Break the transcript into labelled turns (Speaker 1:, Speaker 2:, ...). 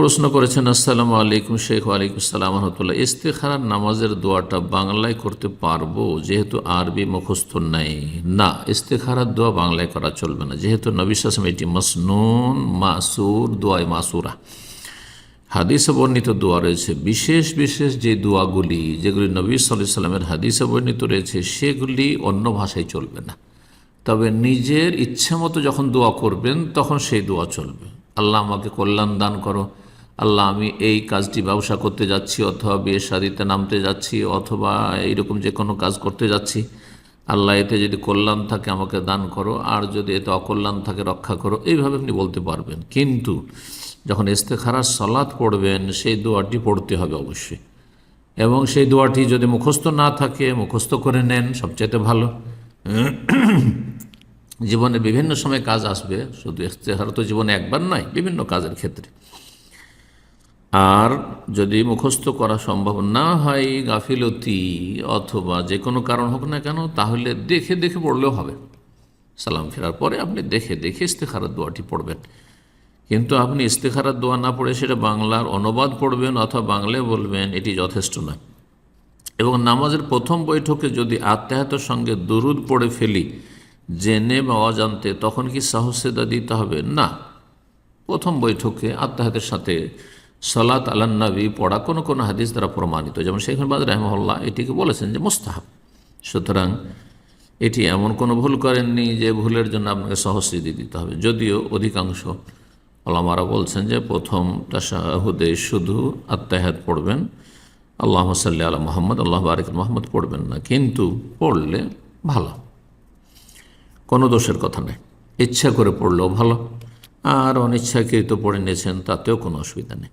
Speaker 1: প্রশ্ন করেছেন, আসসালামু আলাইকুম শেখ, ওয়ালাইকুম সালাম রহমতুল্লাহ। ইস্তেখারার নামাজের দোয়াটা বাংলায় করতে পারব, যেহেতু আরবি মুখস্থ নেই। না, ইস্তেখারার দোয়া বাংলায় করা চলবে না, যেহেতু নবী সাসম এটি মসনুন, মাসুর দোয়াই মাসুরা। হাদিসে বর্ণিত দোয়া রয়েছে, বিশেষ বিশেষ যে দোয়াগুলি, যেগুলি নবী সাল্লাহ সাল্লামের হাদিসে বর্ণিত রয়েছে, সেগুলি অন্য ভাষায় চলবে না। তবে নিজের ইচ্ছে মতো যখন দোয়া করবেন, তখন সেই দোয়া চলবে। আল্লাহ আমাকে কল্যাণ দান করো আল্লাহ, আমি এই কাজটি ব্যবসা করতে যাচ্ছি, অথবা বিয়ে শাদিতে নামতে যাচ্ছি, অথবা এইরকম যে কোনো কাজ করতে যাচ্ছি। আল্লাহ এতে যদি কল্যাণ থাকে, আমাকে দান করো। আর যদি এতে অকল্যাণ থাকে, রক্ষা করো। এইভাবে আপনি বলতে পারবেন। কিন্তু যখন ইস্তেখারার সলাৎ পড়বেন, সেই দোয়াটি পড়তে হবে অবশ্যই। এবং সেই দোয়াটি যদি মুখস্থ না থাকে, মুখস্থ করে নেন, সবচাইতে ভালো। জীবনে বিভিন্ন সময় কাজ আসবে। শুধু ইস্তেহার তো জীবনে একবার নয়, বিভিন্ন কাজের ক্ষেত্রে। আর যদি মুখস্থ করা সম্ভব না হয় গাফিলতি অথবা যে কোনো কারণ হোক না কেন, তাহলে দেখে দেখে পড়লেও হবে। সালাম ফেরার পরে আপনি দেখে দেখে ইস্তেখারার দোয়াটি পড়বেন। কিন্তু আপনি ইস্তেখারার দোয়া না পড়ে সেটা বাংলার অনুবাদ পড়বেন অথবা বাংলায় বলবেন, এটি যথেষ্ট নয়। এবং নামাজের প্রথম বৈঠকে যদি আত্মাহাতের সঙ্গে দুরুদ পড়ে ফেলি, জেনে বা অজান্তে, তখন কি সাহসেদা দিতে হবে? না। প্রথম বৈঠকে আত্মাহাতের সাথে সলাত আলান্নবী পড়া কোনো কোনো হাদিস দ্বারা প্রমাণিত। যেমন শেখবাদ রহমল্লা এটিকে বলেছেন যে মোস্তাহাব। সুতরাং এটি এমন কোনো ভুল করেননি যে ভুলের জন্য আপনাকে সহস্রিদি দিতে হবে। যদিও অধিকাংশ আলামারা বলছেন যে প্রথম তাশাহুদে শুধু আত্মাহাত পড়বেন আল্লাহ সাল্লি আলা মোহাম্মদ, আল্লাহ বারিক মোহাম্মদ পড়বেন না। কিন্তু পড়লে ভালো। কোনো দোষের কথা নেই। ইচ্ছা করে পড়লেও ভালো। আর অনিচ্ছাকৃত পড়ে নিয়েছেন, তাতেও কোনো অসুবিধা নেই।